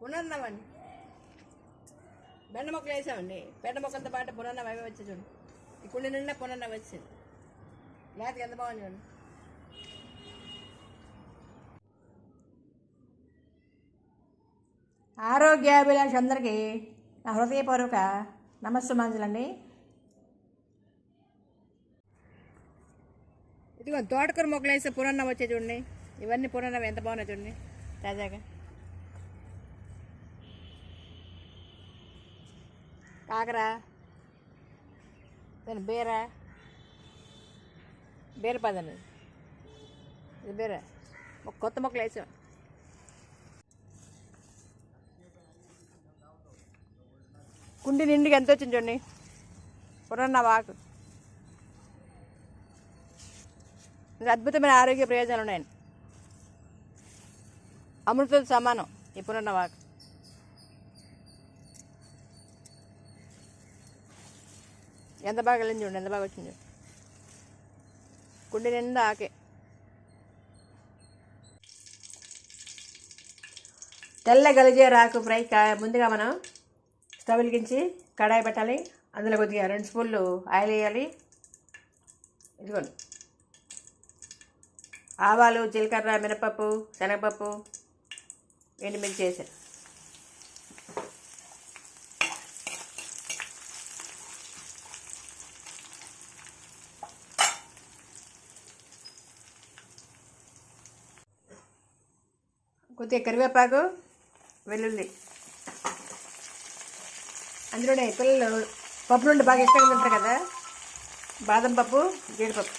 పునర్నవండి. బెండ మొక్కలు వేసామండి. బెండ మొక్కలతో పాటు పునర్నవ అవి వచ్చి చూడండి ఈ కుండి నిండా పునర్నవ వచ్చింది. లేకపోతే ఎంత బాగుంది చూడండి ఆరోగ్యాభిలాష అందరికీ నా హృదయపూర్వక నమస్సుమాంజలండి. ఇదిగో తోటకూర మొక్కలు వేస్తే పునర్నవ వచ్చే చూడండి. ఇవన్నీ పునర్నవ ఎంత బాగున్నాయి చూడండి. తాజాగా. కాకర? దాని బీర? బీర పదండి ఇది బీర? ఒక కొత్త మొక్కలు వేసాం. కుండి నిండుగా ఎంత వచ్చింది చూడండి. పునర్నవ వాకు. ఇది అద్భుతమైన ఆరోగ్య ప్రయోజనాలు ఉన్నాయండి. అమృతం సమానం ఈ పునర్నవాకు ఎంత బాగా వెళ్ళింది చూడండి ఎంత బాగా వచ్చింది గుండె నిండా ఆకే. తెల్ల గలిజే రాకు ఫ్రై కా- ముందుగా మనం స్టవ్ వెలిగించి కడాయి పెట్టాలి. అందులో కొద్దిగా రెండు స్పూన్లు ఆయిల్ వేయాలి. ఇదిగోండి. ఆవాలు జీలకర్ర మినపప్పు శనగపప్పు ఎండుమిర్చి వేసాను కొద్దిగా కరివేపాకు వెల్లుల్లి. అందులోనే పిల్లలు పప్పు నుండి బాగా ఇష్టంగా తింటారు కదా? బాదం పప్పు జీడిపప్పు.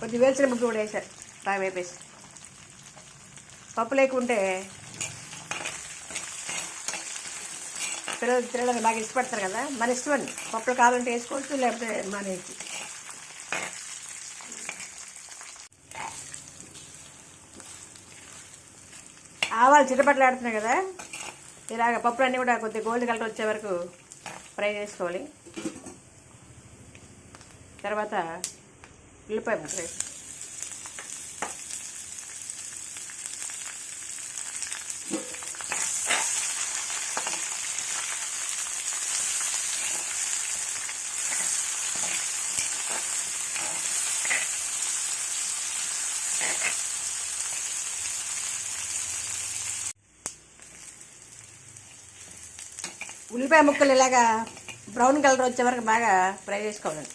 కొద్ది వేల్చిన ముగ్గు కూడా వేసారు బాగా వేపేసి. పప్పు లేకుంటే పిల్లలు తినడం బాగా ఇష్టపడతారు కదా. మన ఇష్టం అండి పప్పులు కావాలంటే వేసుకోవచ్చు లేకపోతే మానేసి ఆవాలు చిటపట్లు ఆడుతున్నాయి కదా. ఇలాగ పప్పులు అన్నీ కూడా కొద్దిగా గోల్డ్ కలర్ వచ్చే వరకు ఫ్రై చేసుకోవాలి. తర్వాత ఉల్లిపాయ ముక్క ఉల్లిపాయ ముక్కలు ఇలాగా బ్రౌన్ కలర్ వచ్చే వరకు బాగా ఫ్రై చేసుకోవాలండి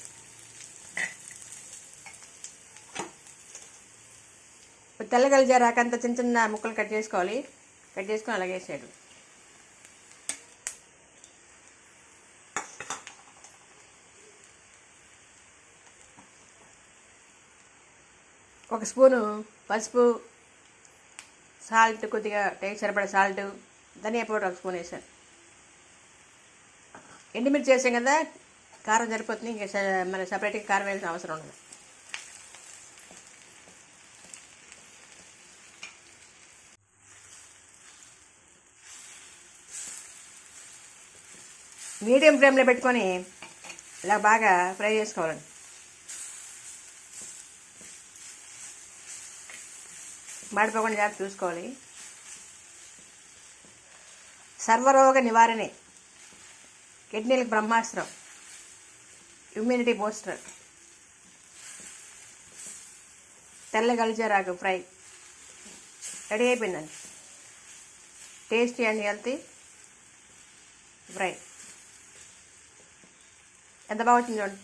తెల్లగల జరాకంత చిన్న చిన్న ముక్కలు కట్ చేసుకోవాలి. కట్ చేసుకొని అలాగే వేసేయడం ఒక స్పూను పసుపు సాల్ట్ కొద్దిగా టేస్ట్ సరిపడే సాల్ట్ ధనియా పౌడర్ ఒక స్పూన్ వేసాను ఎండుమిర్చి చేసాం కదా కారం సరిపోతుంది ఇంకా మన సపరేట్గా కారం వేయాల్సిన అవసరం ఉండదు. మీడియం ఫ్లేమ్లో పెట్టుకొని ఇలా బాగా ఫ్రై చేసుకోవాలండి. మాడిపోకుండా జాగ్రత్త చూసుకోవాలి. సర్వరోగ నివారణే. కిడ్నీలకు బ్రహ్మాస్త్రం. ఇమ్యూనిటీ బూస్టర్ తెల్ల గలిజారాకు ఫ్రై. రెడీ అయిపోయిందండి టేస్టీ అండ్ హెల్తీ ఫ్రై. ఎంత బాగా వచ్చింది చూడండి.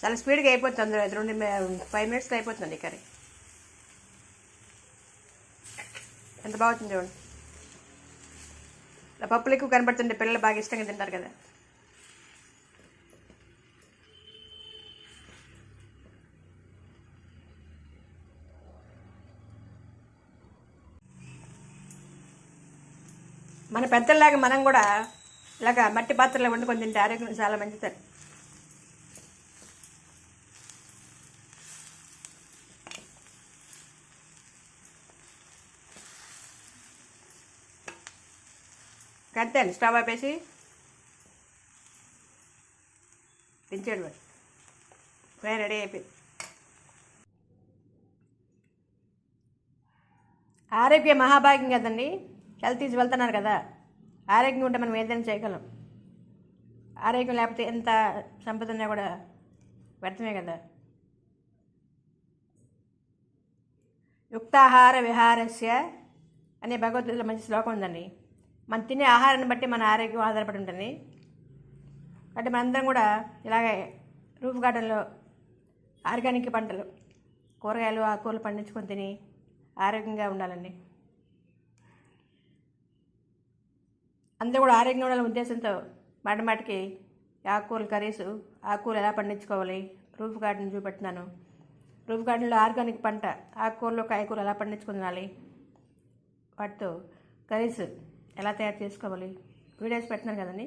చాలా స్పీడ్గా అయిపోతుంది అందులో ఇది రెండు ఫైవ్ మినిట్స్లో అయిపోతుంది కర్రీ. ఎంత బాగా వచ్చింది చూడండి. పప్పులు ఎక్కువ కనబడుతుంటే పిల్లలు బాగా ఇష్టంగా తింటారు కదా. మన పెద్దల్లాగా మనం కూడా ఇలాగ మట్టి పాత్రలో వండుకొని తింటే ఆరోగ్యం చాలా మంచిది. అండి స్టవ్ ఆపేసి దించాడు వాడు ఫ్రై రెడీ అయిపోయింది. ఆరోగ్య మహాభాగ్యం కదండి. హెల్త్ ఈజ్ వెళ్తున్నారు కదా. ఆరోగ్యం ఉంటే మనం ఏదైనా చేయగలం. ఆరోగ్యం లేకపోతే ఎంత సంపద ఉన్నా కూడా వ్యర్థమే కదా. యుక్తాహార విహారస్య అనే భగవద్గీతలో మంచి శ్లోకం ఉందండి. మనం తినే ఆహారాన్ని బట్టి మన ఆరోగ్యం ఆధారపడి ఉంటుంది. అంటే మనందరం కూడా ఇలాగే రూఫ్ గార్డెన్లో ఆర్గానిక్ పంటలు కూరగాయలు ఆకుకూరలు పండించుకొని తిని ఆరోగ్యంగా ఉండాలండి. అందరూ కూడా ఆరోగ్యంగా ఉండాలనే ఉద్దేశంతో మాట మాటికి ఆకుకూరలు కర్రీస్ ఆకుకూరలు ఎలా పండించుకోవాలి రూఫ్ గార్డెన్ చూపెట్టినాను రూఫ్ గార్డెన్లో ఆర్గానిక్ పంట ఆకుకూరలు కాయకూరలు ఎలా పండించుకుని తినాలి వాటితో కర్రీస్ ఎలా తయారు చేసుకోవాలి? వీడియోస్ పెట్టినాను కదండి.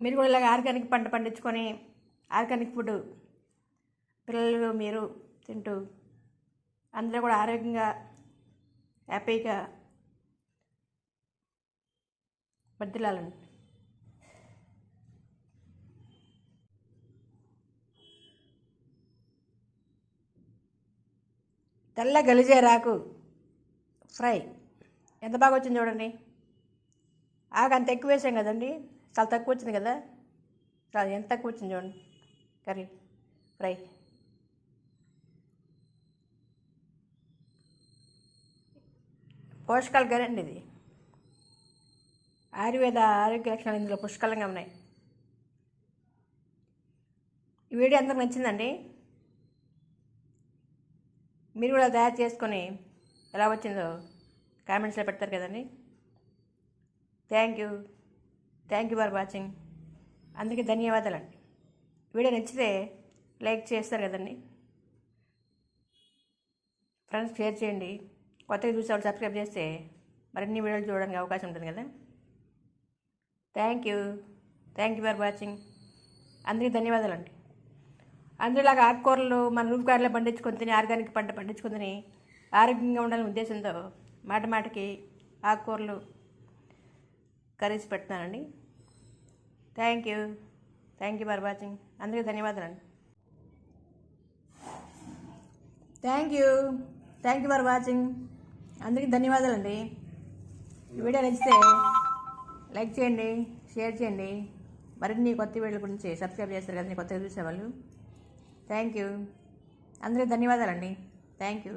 మీరు కూడా ఇలాగ ఆర్గానిక్ పంట పండించుకొని ఆర్గానిక్ ఫుడ్ పిల్లలు మీరు తింటూ అందరూ కూడా ఆరోగ్యంగా హ్యాపీగా వర్దిల్లాలండి తెల్ల గలిజే రాకు. ఫ్రై. ఎంత బాగా వచ్చింది చూడండి. ఆగ అంత ఎక్కువ వేసాం కదండి. చాలా తక్కువ వచ్చింది కదా. చాలా ఎంత తక్కువ వచ్చింది చూడండి. Curry fry. పోషకాలు కదండి ఇది. ఆయుర్వేద ఆరోగ్య లక్షణాలు ఇందులో పుష్కలంగా ఉన్నాయి. ఈ వీడియో అందరికి నచ్చిందండి. మీరు కూడా తయారు చేసుకొని ఎలా వచ్చిందో కామెంట్స్లో పెడతారు కదండి. Thank you thank you for watching అందుకే ధన్యవాదాలండి. వీడియో నచ్చితే లైక్ చేస్తారు కదండి. ఫ్రెండ్స్ షేర్ చేయండి. కొత్తగా చూసేవాళ్ళు సబ్స్క్రైబ్ చేస్తే మరిన్ని వీడియోలు చూడడానికి అవకాశం ఉంటుంది కదా. Thank you thank you for watching అందరికీ ధన్యవాదాలండి. అందులాగా ఆకుకూరలు మన రూపకాయలు పండించుకొని తిని ఆర్గానిక్ పంట పండించుకొని తిని ఆరోగ్యంగా ఉండాలనే ఉద్దేశంతో మాట మాటకి ఆకుకూరలు కర్రీస్ పెడుతున్నానండి. Thank you thank you for watching అందరికీ ధన్యవాదాలండి. Thank you thank you for watching అందరికీ ధన్యవాదాలండి. ఈ వీడియో నచ్చితే లైక్ చేయండి షేర్ చేయండి. మరిన్ని కొత్త వీడియోల గురించి సబ్స్క్రైబ్ చేస్తారు కదండి కొత్తగా చూసేవాళ్ళు. థ్యాంక్ యూ అందరికీ ధన్యవాదాలండి. Thank you